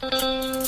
เ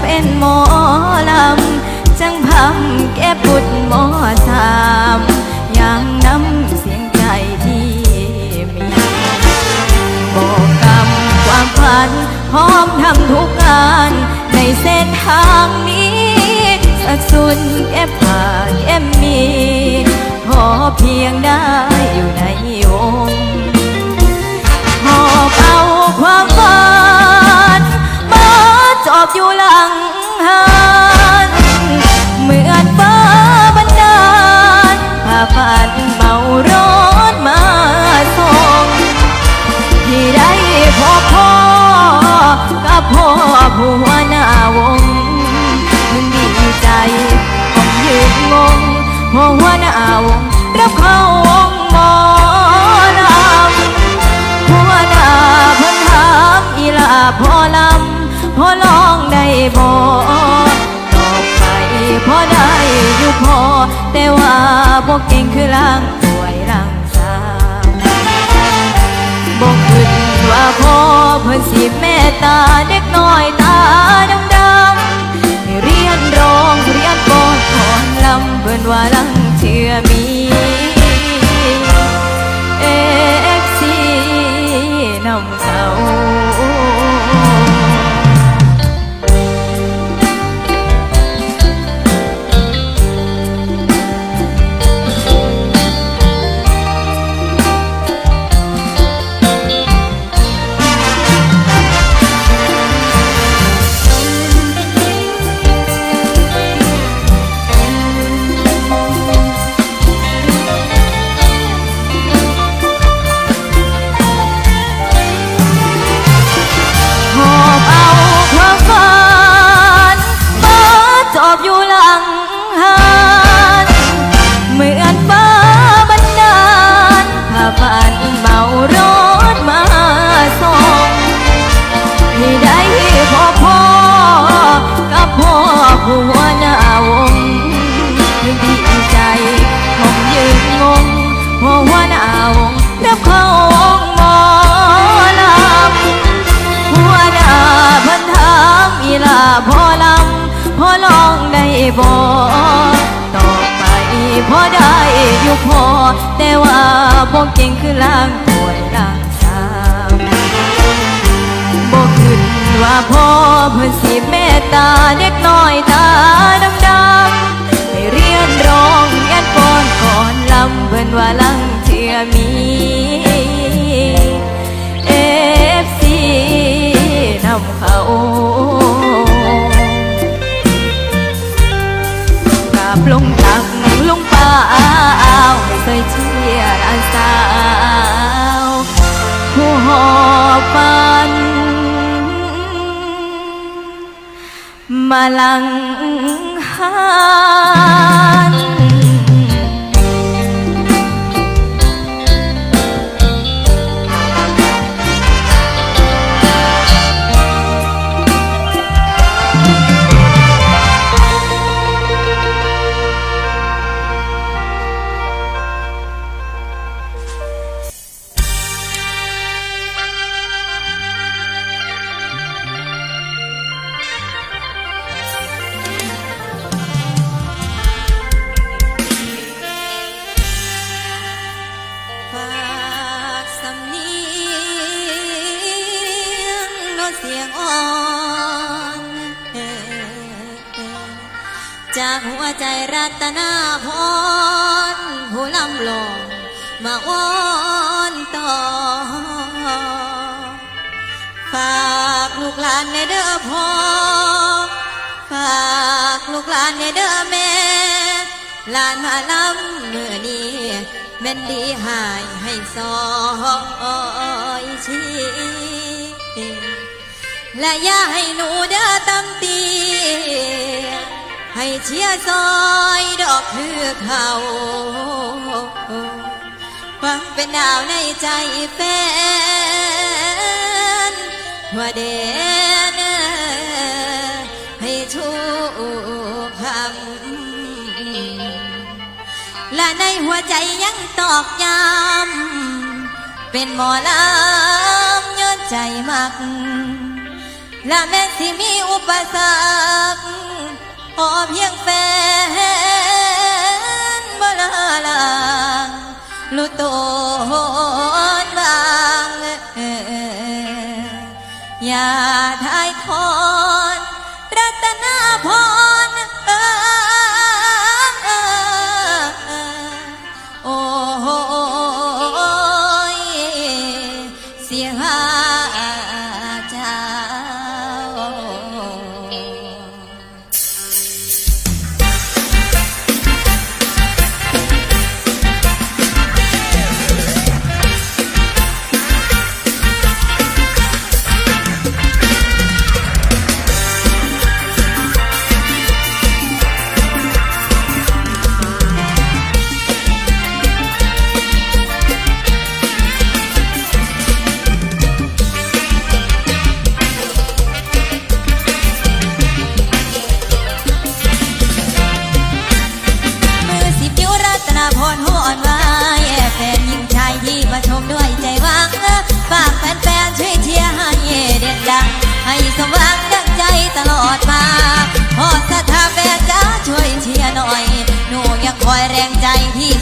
เป็นหมอลำ จังพำแก้ปุดหมอสามอย่างน้ำเสียงใจที่มี บอกกำความฝัน พร้อมทำทุกงาน ในเส้นทางนี้สักสุนแก้ผ่าแก้มี พอเพียงได้อยู่ในวงหอบเอาความ อบอยู่หลัง บ่เก่งคือล่างสวยล่างสาวบ่คิดว่าพ่อเพิ่นสิเมตตาเด็กน้อยตาดำๆให้เรียนร้องเรียนก่อนถอนลำเพิ่นว่าลังเชื่อมี บ่ต่อไปพอได้อยู่พอ แต่ว่าบ่เก่งคือล่างป่วยล่างสามบ่ขึ้นว่าพ่อเพิ่นสิเมตตาเด็กน้อยตาดำๆให้เรียนร้อง ฝัน มาลังหัน ใจรัตนาพรผู้ลำลองมาอ้อนต่อ ฝากลูกหลานในเด้อพ่อ ฝากลูกหลานในเด้อแม่ หลานมาลำเมื่อนี้แม่นดีหายให้ซอยชีและอย่าให้หนูเด้อตั้ำตี ให้เชียซอยดอกเพือเขาฟังเป็นดาวในใจแฟนว่าเดนให้ทุกคำและในหัวใจยังตอกย้ำเป็นหมอลำย้อนใจมัก และแม้ที่มีอุปสรรค หอเพียงแฟนบลาลาลุโต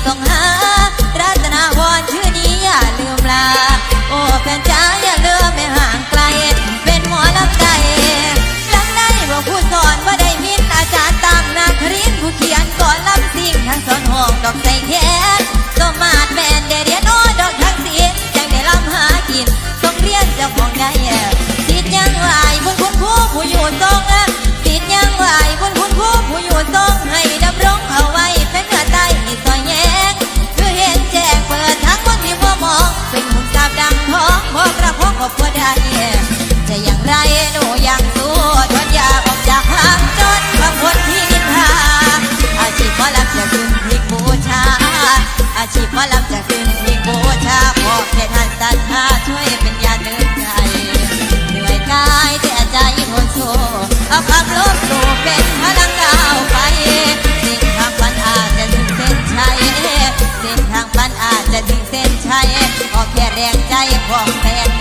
ต้องหารัตนาวรชื่อนี้อย่าลืมลา ใจของแฟน